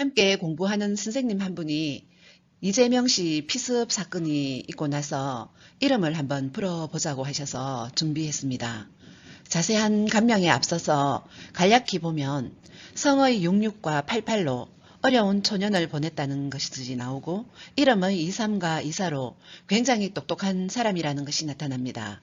함께 공부하는 선생님 한 분이 이재명 씨 피습 사건이 있고 나서 이름을 한번 풀어보자고 하셔서 준비했습니다. 자세한 감명에 앞서서 간략히 보면 성의 66과 88로 어려운 초년을 보냈다는 것이 나오고 이름의 23과 24로 굉장히 똑똑한 사람이라는 것이 나타납니다.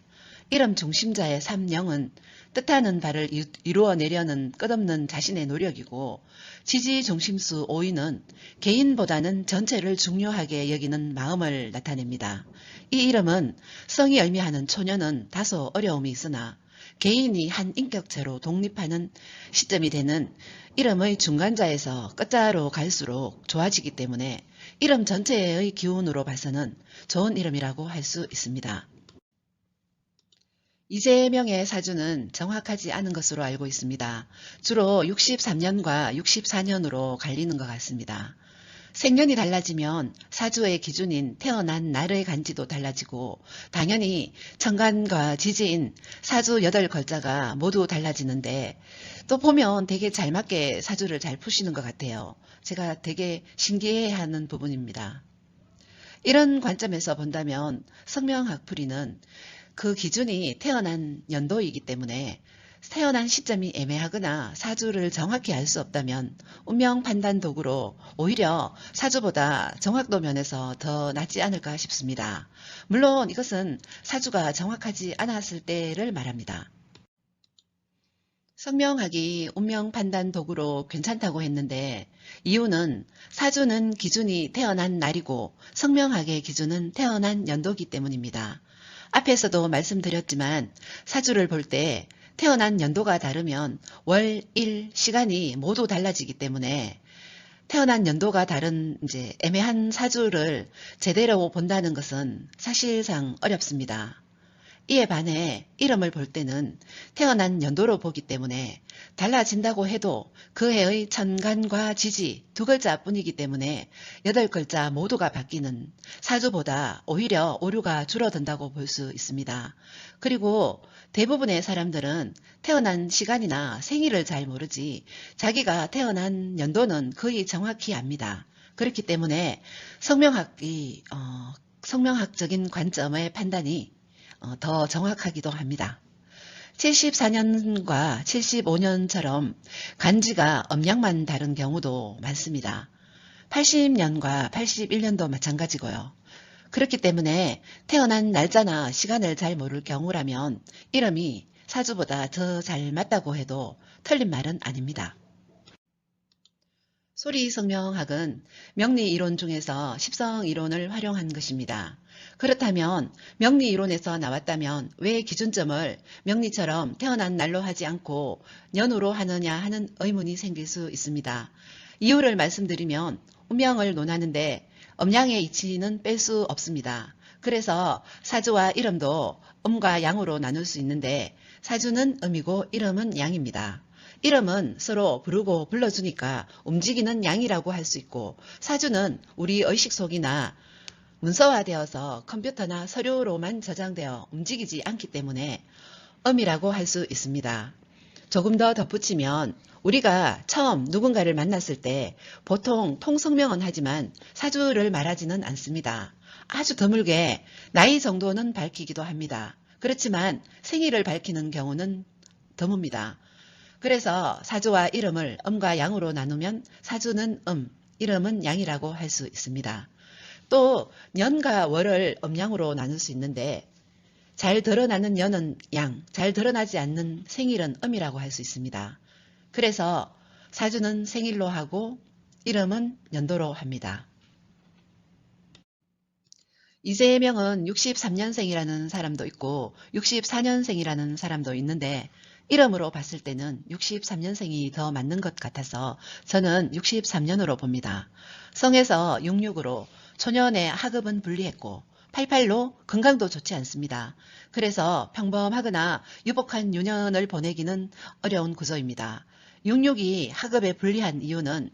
이름 중심자의 삼령은 뜻하는 바를 이- 이루어내려는 끝없는 자신의 노력이고 지지 중심수 5위는 개인보다는 전체를 중요하게 여기는 마음을 나타냅니다. 이 이름은 성이 의미하는 초년은 다소 어려움이 있으나 개인이 한 인격체로 독립하는 시점이 되는 이름의 중간자에서 끝자로 갈수록 좋아지기 때문에 이름 전체의 기운으로 봐서는 좋은 이름이라고 할 수 있습니다. 이재명의 사주는 정확하지 않은 것으로 알고 있습니다. 주로 63년과 64년으로 갈리는 것 같습니다. 생년이 달라지면 사주의 기준인 태어난 날의 간지도 달라지고 당연히 천간과 지지인 사주 여덟 걸자가 모두 달라지는데 또 보면 되게 잘 맞게 사주를 잘 푸시는 것 같아요. 제가 되게 신기해하는 부분입니다. 이런 관점에서 본다면 성명학풀이는 그 기준이 태어난 연도이기 때문에 태어난 시점이 애매하거나 사주를 정확히 알 수 없다면 운명 판단 도구로 오히려 사주보다 정확도 면에서 더 낫지 않을까 싶습니다. 물론 이것은 사주가 정확하지 않았을 때를 말합니다. 성명학이 운명 판단 도구로 괜찮다고 했는데 이유는 사주는 기준이 태어난 날이고 성명학의 기준은 태어난 연도기 때문입니다. 앞에서도 말씀드렸지만 사주를 볼 때 태어난 연도가 다르면 월, 일, 시간이 모두 달라지기 때문에 태어난 연도가 다른 이제 애매한 사주를 제대로 본다는 것은 사실상 어렵습니다. 이에 반해 이름을 볼 때는 태어난 연도로 보기 때문에 달라진다고 해도 그 해의 천간과 지지 두 글자 뿐이기 때문에 여덟 글자 모두가 바뀌는 사주보다 오히려 오류가 줄어든다고 볼 수 있습니다. 그리고 대부분의 사람들은 태어난 시간이나 생일을 잘 모르지 자기가 태어난 연도는 거의 정확히 압니다. 그렇기 때문에 성명학이 어, 성명학적인 관점의 판단이 어, 더 정확하기도 합니다. 74년과 75년처럼 간지가 음양만 다른 경우도 많습니다. 80년과 81년도 마찬가지고요. 그렇기 때문에 태어난 날짜나 시간을 잘 모를 경우라면 이름이 사주보다 더 잘 맞다고 해도 틀린 말은 아닙니다. 소리 성명학은 명리 이론 중에서 십성 이론을 활용한 것입니다. 그렇다면 명리 이론에서 나왔다면 왜 기준점을 명리처럼 태어난 날로 하지 않고 년으로 하느냐 하는 의문이 생길 수 있습니다. 이유를 말씀드리면 운명을 논하는데 음양의 이치는 뺄 수 없습니다. 그래서 사주와 이름도 음과 양으로 나눌 수 있는데 사주는 음이고 이름은 양입니다. 이름은 서로 부르고 불러주니까 움직이는 양이라고 할 수 있고 사주는 우리 의식 속이나 문서화되어서 컴퓨터나 서류로만 저장되어 움직이지 않기 때문에 음이라고 할 수 있습니다. 조금 더 덧붙이면 우리가 처음 누군가를 만났을 때 보통 통성명은 하지만 사주를 말하지는 않습니다. 아주 드물게 나이 정도는 밝히기도 합니다. 그렇지만 생일을 밝히는 경우는 드뭅니다. 그래서 사주와 이름을 음과 양으로 나누면 사주는 음, 이름은 양이라고 할 수 있습니다. 또 년과 월을 음양으로 나눌 수 있는데 잘 드러나는 년은 양, 잘 드러나지 않는 생일은 음이라고 할 수 있습니다. 그래서 사주는 생일로 하고 이름은 연도로 합니다. 이재명은 63년생이라는 사람도 있고 64년생이라는 사람도 있는데 이름으로 봤을 때는 63년생이 더 맞는 것 같아서 저는 63년으로 봅니다. 성에서 66으로 초년의 하급은 분리했고 88로 건강도 좋지 않습니다. 그래서 평범하거나 유복한 유년을 보내기는 어려운 구조입니다. 66이 하급에 분리한 이유는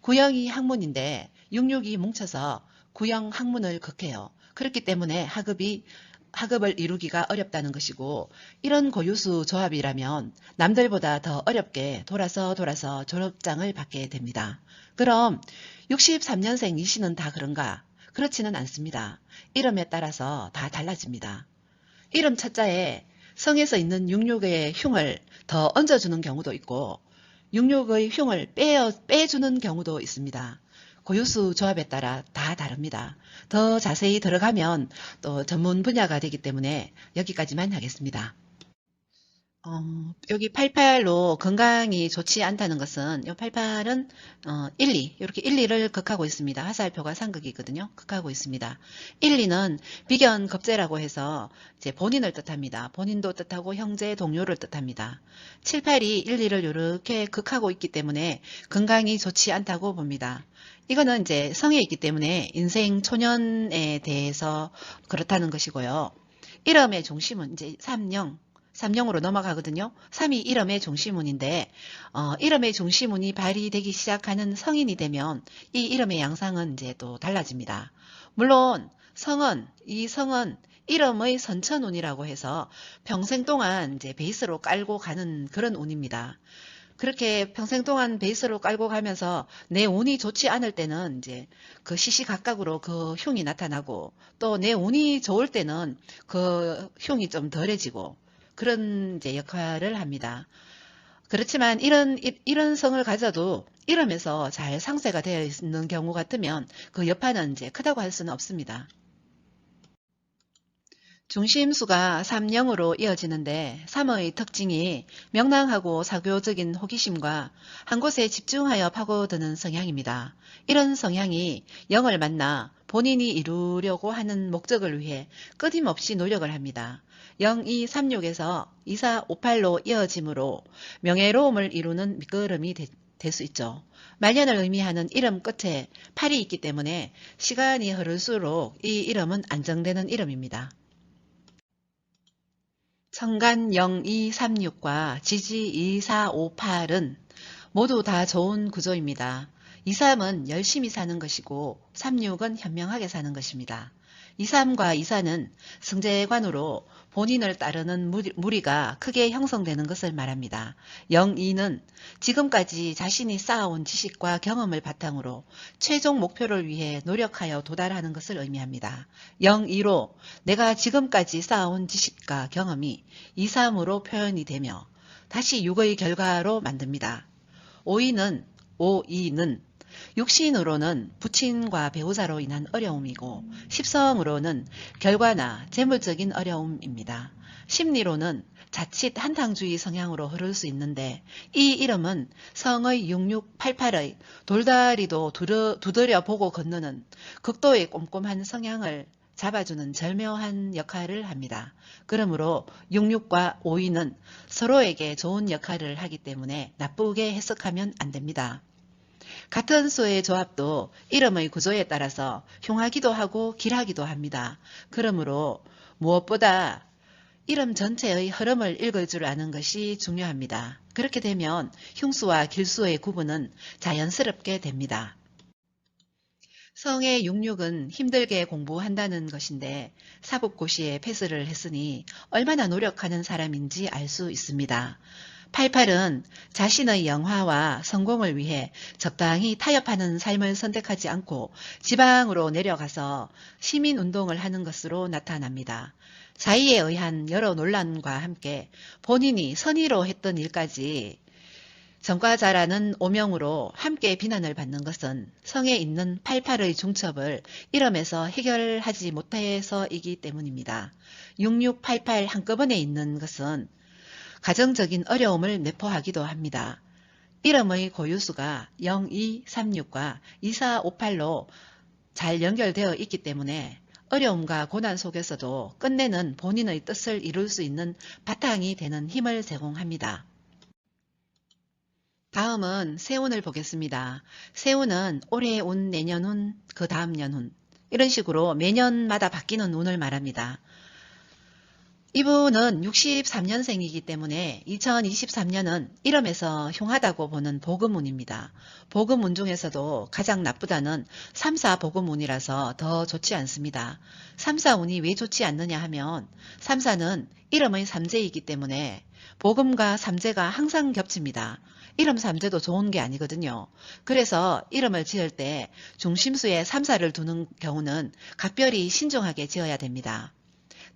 구형이 학문인데 66이 뭉쳐서 구형 학문을 극해요. 그렇기 때문에 하급이 학업을 이루기가 어렵다는 것이고 이런 고유수 조합이라면 남들보다 더 어렵게 돌아서 돌아서 졸업장을 받게 됩니다. 그럼 63년생 이 씨는 다 그런가? 그렇지는 않습니다. 이름에 따라서 다 달라집니다. 이름 첫자에 성에서 있는 육육의 흉을 더 얹어주는 경우도 있고 육육의 흉을 빼어, 빼주는 경우도 있습니다. 고유수 조합에 따라 다 다릅니다. 더 자세히 들어가면 또 전문 분야가 되기 때문에 여기까지만 하겠습니다. 어, 여기 88로 건강이 좋지 않다는 것은 이 88은 어, 1, 2 이렇게 1, 2를 극하고 있습니다. 화살표가 상극이거든요. 극하고 있습니다. 1, 2는 비견 급제라고 해서 이제 본인을 뜻합니다. 본인도 뜻하고 형제, 동료를 뜻합니다. 7, 8이 1, 2를 이렇게 극하고 있기 때문에 건강이 좋지 않다고 봅니다. 이거는 이제 성에 있기 때문에 인생 초년에 대해서 그렇다는 것이고요. 이름의 중심은 이제 3령 3령으로 넘어가거든요. 3이 이름의 중심문인데 어, 이름의 중심문이 발휘되기 시작하는 성인이 되면 이 이름의 양상은 이제 또 달라집니다. 물론 성은 이 성은 이름의 선천운이라고 해서 평생 동안 이제 베이스로 깔고 가는 그런 운입니다. 그렇게 평생 동안 베이스로 깔고 가면서 내 운이 좋지 않을 때는 이제 그 시시각각으로 그 흉이 나타나고 또 내 운이 좋을 때는 그 흉이 좀 덜해지고 그런 이제 역할을 합니다. 그렇지만 이런 이- 이런 성을 가져도 이름에서 잘 상쇄가 되어 있는 경우 같으면 그 여파는 이제 크다고 할 수는 없습니다. 중심수가 3영으로 이어지는데 3의 특징이 명랑하고 사교적인 호기심과 한 곳에 집중하여 파고드는 성향입니다. 이런 성향이 영을 만나 본인이 이루려고 하는 목적을 위해 끊임없이 노력을 합니다. 0236에서 2458로 이어지므로 명예로움을 이루는 밑거름이 될 수 있죠. 말년을 의미하는 이름 끝에 8이 있기 때문에 시간이 흐를수록 이 이름은 안정되는 이름입니다. 청간 0236과 지지 2458은 모두 다 좋은 구조입니다. 23은 열심히 사는 것이고 36은 현명하게 사는 것입니다. 23과 24는 승재관으로 본인을 따르는 무리- 무리가 크게 형성되는 것을 말합니다. 02는 지금까지 자신이 쌓아온 지식과 경험을 바탕으로 최종 목표를 위해 노력하여 도달하는 것을 의미합니다. 02로 내가 지금까지 쌓아온 지식과 경험이 23으로 표현이 되며 다시 6의 결과로 만듭니다. 5위는 5위는 육신으로는 부친과 배우자로 인한 어려움이고 십성으로는 결과나 재물적인 어려움입니다. 심리로는 자칫 한탕주의 성향으로 흐를 수 있는데 이 이름은 성의 6688의 돌다리도 두드려, 보고 건너는 극도의 꼼꼼한 성향을 잡아주는 절묘한 역할을 합니다. 그러므로 66과 5위는 서로에게 좋은 역할을 하기 때문에 나쁘게 해석하면 안 됩니다. 같은 수의 조합도 이름의 구조에 따라서 흉하기도 하고 길하기도 합니다. 그러므로 무엇보다 이름 전체의 흐름을 읽을 줄 아는 것이 중요합니다. 그렇게 되면 흉수와 길수의 구분은 자연스럽게 됩니다. 성의 육육은 힘들게 공부한다는 것인데 사법고시에 패스를 했으니 얼마나 노력하는 사람인지 알 수 있습니다. 88은 자신의 영화와 성공을 위해 적당히 타협하는 삶을 선택하지 않고 지방으로 내려가서 시민운동을 하는 것으로 나타납니다. 자의에 의한 여러 논란과 함께 본인이 선의로 했던 일까지 전과자라는 오명으로 함께 비난을 받는 것은 성에 있는 88의 중첩을 이름에서 해결하지 못해서이기 때문입니다. 6688 한꺼번에 있는 것은 가정적인 어려움을 내포하기도 합니다. 이름의 고유수가 0236과 2458로 잘 연결되어 있기 때문에 어려움과 고난 속에서도 끝내는 본인의 뜻을 이룰 수 있는 바탕이 되는 힘을 제공합니다. 다음은 세운을 보겠습니다. 세운은 올해 운, 내년 운, 그 다음 년 운. 이런 식으로 매년마다 바뀌는 운을 말합니다. 이분은 63년생이기 때문에 2023년은 이름에서 흉하다고 보는 복음운입니다. 복음운 중에서도 가장 나쁘다는 3, 4 복음운이라서 더 좋지 않습니다. 3, 4운이 왜 좋지 않느냐 하면 3, 4는 이름의 삼재이기 때문에 복음과 삼재가 항상 겹칩니다. 이름 삼재도 좋은 게 아니거든요. 그래서 이름을 지을 때 중심수에 3, 4를 두는 경우는 각별히 신중하게 지어야 됩니다.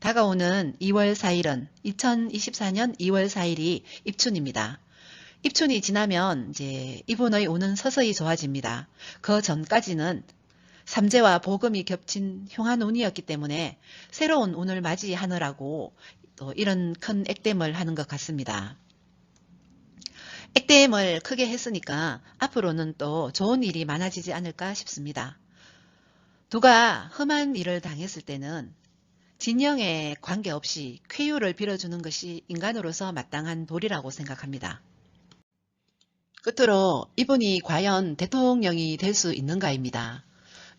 다가오는 2월 4일은 2024년 2월 4일이 입춘입니다. 입춘이 지나면 이제 이분의 운은 서서히 좋아집니다. 그 전까지는 삼재와 복음이 겹친 흉한 운이었기 때문에 새로운 운을 맞이하느라고 또 이런 큰 액땜을 하는 것 같습니다. 액땜을 크게 했으니까 앞으로는 또 좋은 일이 많아지지 않을까 싶습니다. 누가 험한 일을 당했을 때는 진영에 관계없이 쾌유를 빌어주는 것이 인간으로서 마땅한 도리라고 생각합니다. 끝으로 이분이 과연 대통령이 될 수 있는가입니다.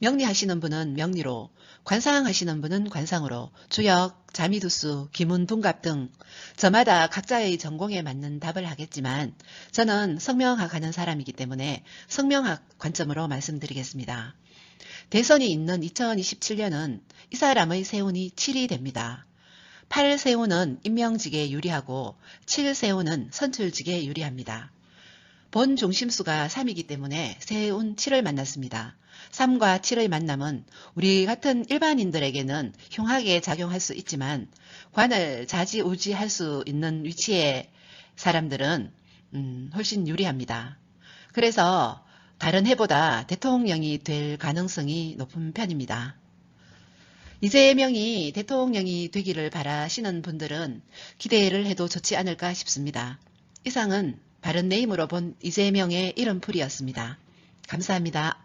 명리하시는 분은 명리로, 관상하시는 분은 관상으로, 주역, 자미두수, 기문, 둔갑 등 저마다 각자의 전공에 맞는 답을 하겠지만 저는 성명학 하는 사람이기 때문에 성명학 관점으로 말씀드리겠습니다. 대선이 있는 2027년은 이 사람의 세운이 7이 됩니다. 8세운은 임명직에 유리하고 7세운은 선출직에 유리합니다. 본 중심수가 3이기 때문에 세운 7을 만났습니다. 3과 7의 만남은 우리 같은 일반인들에게는 흉하게 작용할 수 있지만 관을 자지우지할 수 있는 위치의 사람들은 음, 훨씬 유리합니다. 그래서 다른 해보다 대통령이 될 가능성이 높은 편입니다. 이재명이 대통령이 되기를 바라시는 분들은 기대를 해도 좋지 않을까 싶습니다. 이상은 바른 네임으로 본 이재명의 이름풀이였습니다. 감사합니다.